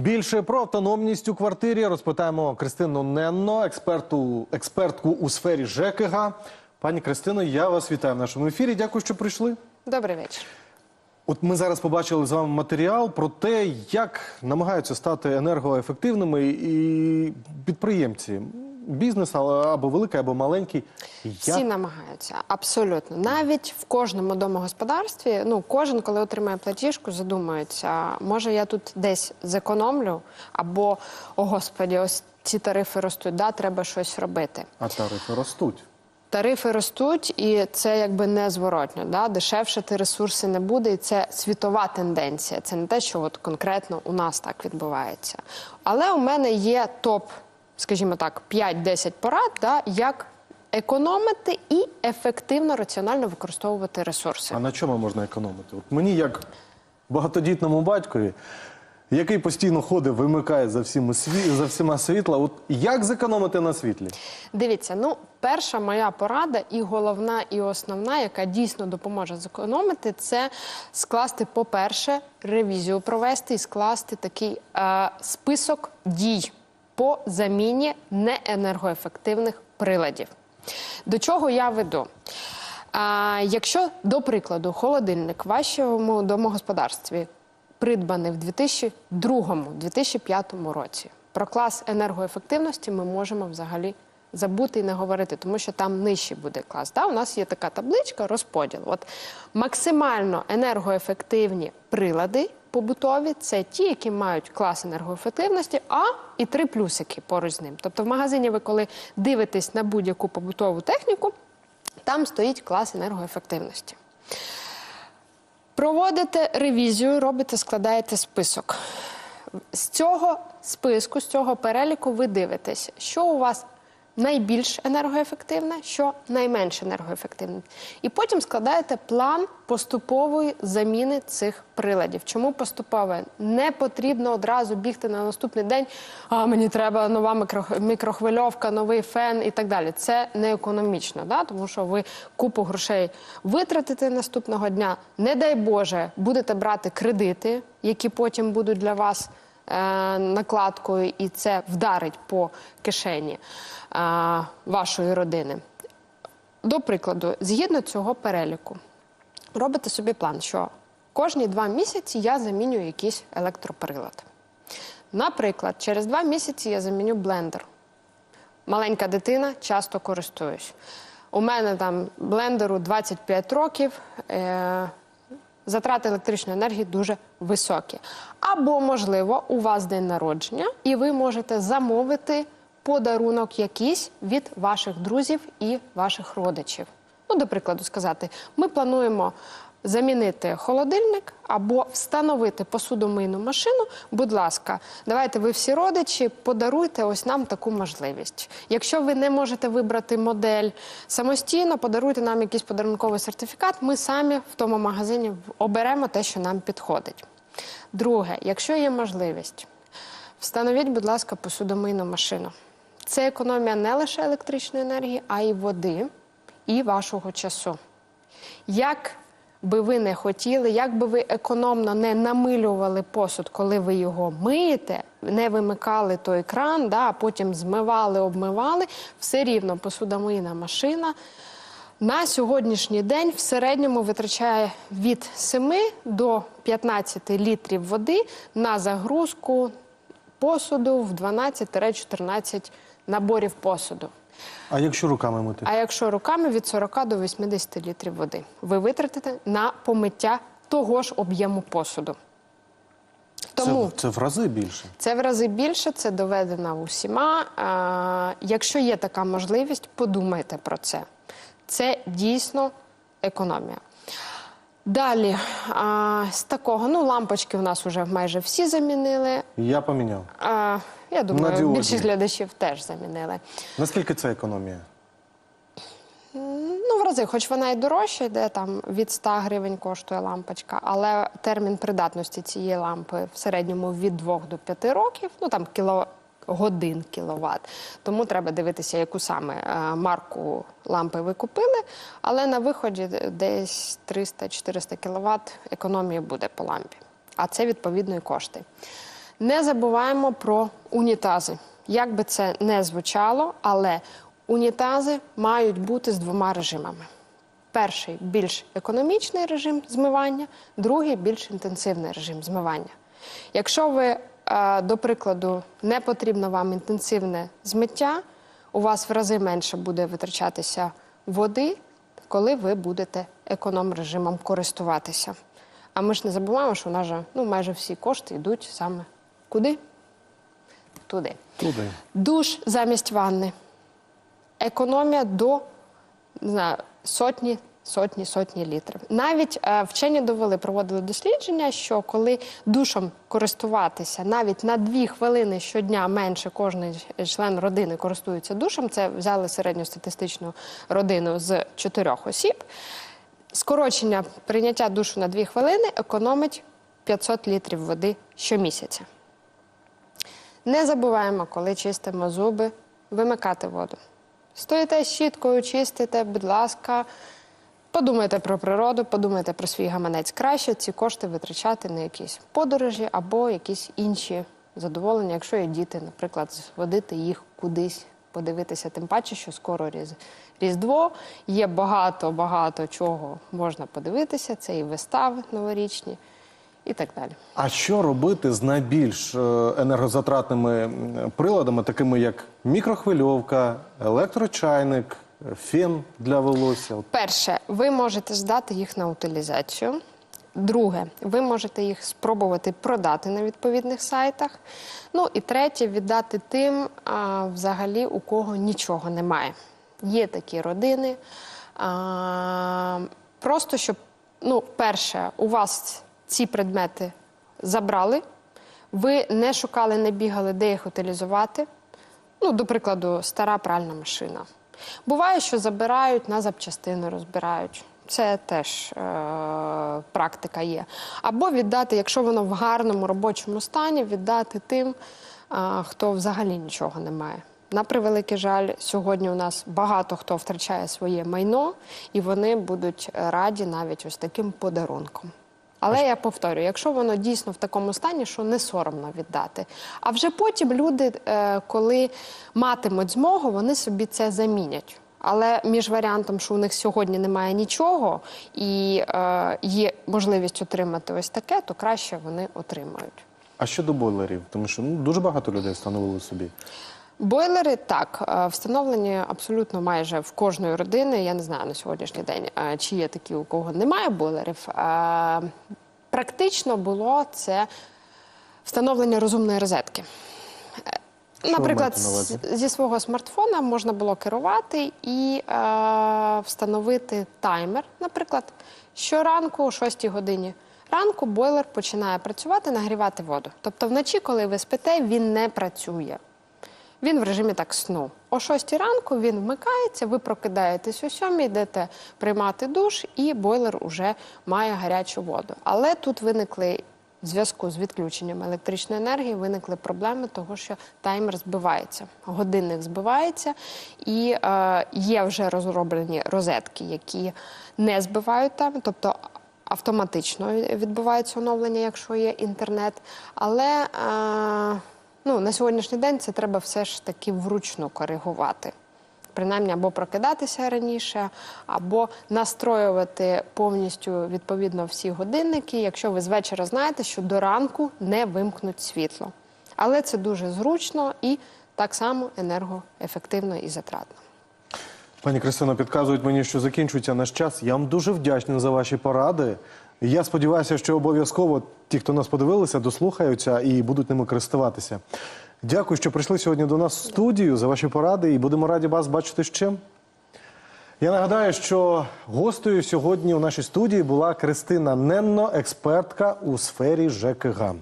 Більше про автономність у квартирі розпитаємо Кристину Ненно, експерту, експертку у сфері ЖКГ. Пані Кристино, я вас вітаю в нашому ефірі. Дякую, що прийшли. Добрий вечір. От ми зараз побачили з вами матеріал про те, як намагаються стати енергоефективними і підприємці. Бізнес але або великий, або маленький. Всі намагаються абсолютно. Навіть в кожному домогосподарстві, ну кожен, коли отримає платіжку, задумується, може я тут десь зекономлю, або о господі, ось ці тарифи ростуть, да, треба щось робити. а тарифи ростуть. Тарифи ростуть, і це якби незворотньо. Да? Дешевшати ресурси не буде, і це світова тенденція. Це не те, що от конкретно у нас так відбувається. Але у мене є топ, скажімо так, 5-10 порад, да, як економити і ефективно, раціонально використовувати ресурси. А на чому можна економити? От мені, як багатодітному батькові, який постійно ходить, вимикає за всіма сві... за всіма світла. От як зекономити на світлі? Дивіться, ну перша моя порада, і головна, і основна, яка дійсно допоможе зекономити, це скласти, по-перше, ревізію провести і скласти такий е, список дій по заміні неенергоефективних приладів. До чого я веду? А, якщо, до прикладу, холодильник в вашому домогосподарстві придбаний в 2002-2005 році, про клас енергоефективності ми можемо взагалі забути і не говорити, тому що там нижчий буде клас. Да? У нас є така табличка розподілу. От максимально енергоефективні прилади побутові це ті, які мають клас енергоефективності, а і три плюсики поруч з ним. Тобто в магазині ви коли дивитесь на будь-яку побутову техніку, там стоїть клас енергоефективності. Проводите ревізію, робите, складаєте список. З цього списку, з цього переліку, ви дивитесь, що у вас найбільш енергоефективне, що найменш енергоефективне. І потім складаєте план поступової заміни цих приладів. Чому поступове? Не потрібно одразу бігти на наступний день. А мені треба нова мікро- мікрохвильовка, новий фен і так далі. Це не економічно, да? тому що ви купу грошей витратите наступного дня. Не дай Боже, будете брати кредити, які потім будуть для вас накладкою, і це вдарить по кишені е, вашої родини. До прикладу, згідно цього переліку, робите собі план, що кожні два місяці я замінюю якийсь електроприлад. Наприклад, через два місяці я заміню блендер. Маленька дитина, часто користуюсь. У мене там блендеру 25 років. Е- Затрати електричної енергії дуже високі. Або, можливо, у вас день народження, і ви можете замовити подарунок якийсь від ваших друзів і ваших родичів. Ну, до прикладу, сказати, ми плануємо замінити холодильник або встановити посудомийну машину. Будь ласка, давайте ви всі родичі подаруйте ось нам таку можливість. Якщо ви не можете вибрати модель самостійно, подаруйте нам якийсь подарунковий сертифікат. Ми самі в тому магазині оберемо те, що нам підходить. Друге, якщо є можливість, встановіть, будь ласка, посудомийну машину. Це економія не лише електричної енергії, а й води і вашого часу. Як би ви не хотіли, як би ви економно не намилювали посуд, коли ви його миєте, не вимикали той кран, да, а потім змивали, обмивали, все рівно посудомийна машина на сьогоднішній день в середньому витрачає від 7 до 15 літрів води на загрузку посуду в 12-14 наборів посуду. А якщо руками мити? А якщо руками від 40 до 80 літрів води ви витратите на помиття того ж об'єму посуду. Тому Це, це в рази більше. це в рази більше, це доведено усіма. А, якщо є така можливість, подумайте про це. Це дійсно економія. Далі, а, з такого, ну, лампочки у нас вже майже всі замінили. Я поміняв. А, я На думаю, більшість глядачів теж замінили. Наскільки це економія? Ну, в рази, хоч вона і дорожча, йде там від 100 гривень коштує лампочка, але термін придатності цієї лампи в середньому від 2 до 5 років, ну там кіло, годин кіловат. Тому треба дивитися, яку саме е, марку лампи ви купили. Але на виході десь 300-400 кВт економії буде по лампі. А це відповідно і кошти. Не забуваємо про унітази. Як би це не звучало, але унітази мають бути з двома режимами. Перший більш економічний режим змивання, другий більш інтенсивний режим змивання. Якщо ви, до прикладу, не потрібно вам інтенсивне змиття, у вас в рази менше буде витрачатися води, коли ви будете економ-режимом користуватися. А ми ж не забуваємо, що у нас же, ну, майже всі кошти йдуть саме куди? Туди. Туди. Душ замість ванни. Економія до не знаю, сотні, сотні, сотні літрів. Навіть е, вчені довели, проводили дослідження, що коли душом користуватися навіть на дві хвилини щодня менше кожен член родини користується душем, це взяли середньостатистичну родину з чотирьох осіб. Скорочення прийняття душу на дві хвилини економить 500 літрів води щомісяця. Не забуваємо, коли чистимо зуби, вимикати воду. Стоїте щіткою, чистите, будь ласка, подумайте про природу, подумайте про свій гаманець. Краще ці кошти витрачати на якісь подорожі або якісь інші задоволення, якщо є діти, наприклад, зводити їх кудись, подивитися, тим паче, що скоро різ... Різдво, є багато-багато чого можна подивитися. Це і вистави новорічні, і так далі. А що робити з найбільш е, енергозатратними приладами, такими як мікрохвильовка, електрочайник, фен для волосся? Перше, ви можете здати їх на утилізацію. Друге, ви можете їх спробувати продати на відповідних сайтах. Ну і третє, віддати тим, а, взагалі, у кого нічого немає. Є такі родини. А, просто щоб, ну, перше, у вас ці предмети забрали, ви не шукали, не бігали, де їх утилізувати. Ну, до прикладу, стара пральна машина. Буває, що забирають на запчастини, розбирають. Це теж е- практика є. Або віддати, якщо воно в гарному робочому стані, віддати тим, е- хто взагалі нічого не має. На превеликий жаль, сьогодні у нас багато хто втрачає своє майно, і вони будуть раді навіть ось таким подарунком. Але я повторюю, якщо воно дійсно в такому стані, що не соромно віддати. А вже потім люди, е, коли матимуть змогу, вони собі це замінять. Але між варіантом, що у них сьогодні немає нічого, і е, є можливість отримати ось таке, то краще вони отримають. А щодо бойлерів, тому що ну, дуже багато людей встановили собі. Бойлери так е, встановлені абсолютно майже в кожної родини. Я не знаю на сьогоднішній день, е, чи є такі, у кого немає бойлерів. Е, Практично було це встановлення розумної розетки. Що Наприклад, на зі свого смартфона можна було керувати і е, встановити таймер. Наприклад, щоранку о 6 годині ранку бойлер починає працювати, нагрівати воду. Тобто вночі, коли ви спите, він не працює. Він в режимі так сну. О 6 ранку він вмикається, ви прокидаєтесь о 7, йдете приймати душ, і бойлер уже має гарячу воду. Але тут виникли в зв'язку з відключенням електричної енергії, виникли проблеми, того що таймер збивається, годинник збивається, і е, є вже розроблені розетки, які не збивають таймер, тобто автоматично відбувається оновлення, якщо є інтернет. Але е, ну, на сьогоднішній день це треба все ж таки вручну коригувати. Принаймні, або прокидатися раніше, або настроювати повністю відповідно всі годинники, якщо ви з вечора знаєте, що до ранку не вимкнуть світло. Але це дуже зручно і так само енергоефективно і затратно. Пані Кристино, підказують мені, що закінчується наш час. Я вам дуже вдячний за ваші поради. Я сподіваюся, що обов'язково ті, хто нас подивилися, дослухаються і будуть ними користуватися. Дякую, що прийшли сьогодні до нас в студію за ваші поради і будемо раді вас бачити ще. Я нагадаю, що гостею сьогодні у нашій студії була Кристина Ненно, експертка у сфері ЖКГ.